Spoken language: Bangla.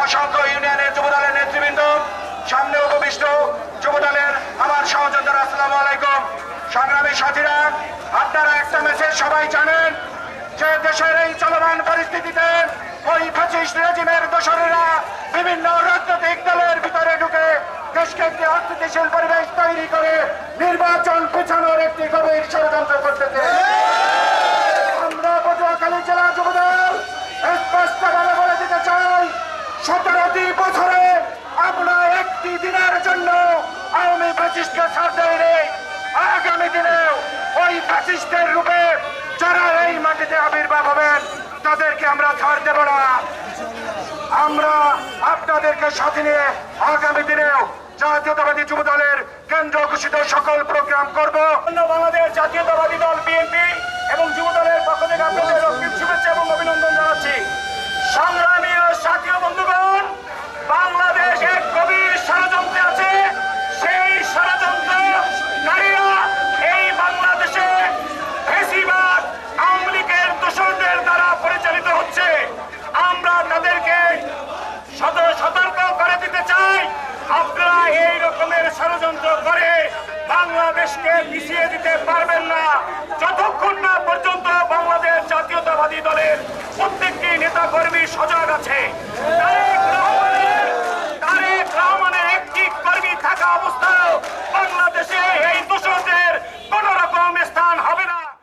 অসংখ্য ইউনিয়নের যুবদলের নেতৃবৃন্দ, সামনে উপবিষ্ট যুবদলের আমার সহযোদ্ধারা, আসসালামু আলাইকুম। সংগ্রামী সাথীরা, আপনারা একটা মেসেজ সবাই জানেন যে দেশের এই চলমান পরিস্থিতিতে ওই ফ্যাসিস্ট রেজিমের দোসরেরা বিভিন্ন রাজনৈতিক দলের ভিতরে ঢুকে দেশকে একটি অস্থিতিশীল পরিবেশ তৈরি করে নির্বাচন পেছানোর ফ্যাসিস্টকে ছাড় দেয়নি আগামী দিনেও ওই ফ্যাসিস্টের রূপে যারা এই মাটিতে আবির্ভাব হবেন, তাদেরকে আমরা ছাড় দেব না। আমরা আপনাদেরকে সাথে নিয়ে আগামী দিনেও জাতীয়তাবাদী যুব দলের কেন্দ্র ঘোষিত সকল প্রোগ্রাম করব। বাংলাদেশ জাতীয়তাবাদী দল বিএনপি এবং যুব দলের পক্ষ থেকে আপনাদের শুভেচ্ছা এবং অভিনন্দন জানাচ্ছি। সংগ্রামী ও সাথীয় ষড়যন্ত্র করে বাংলাদেশকে পিছিয়ে দিতে পারবেন না। যতক্ষণ না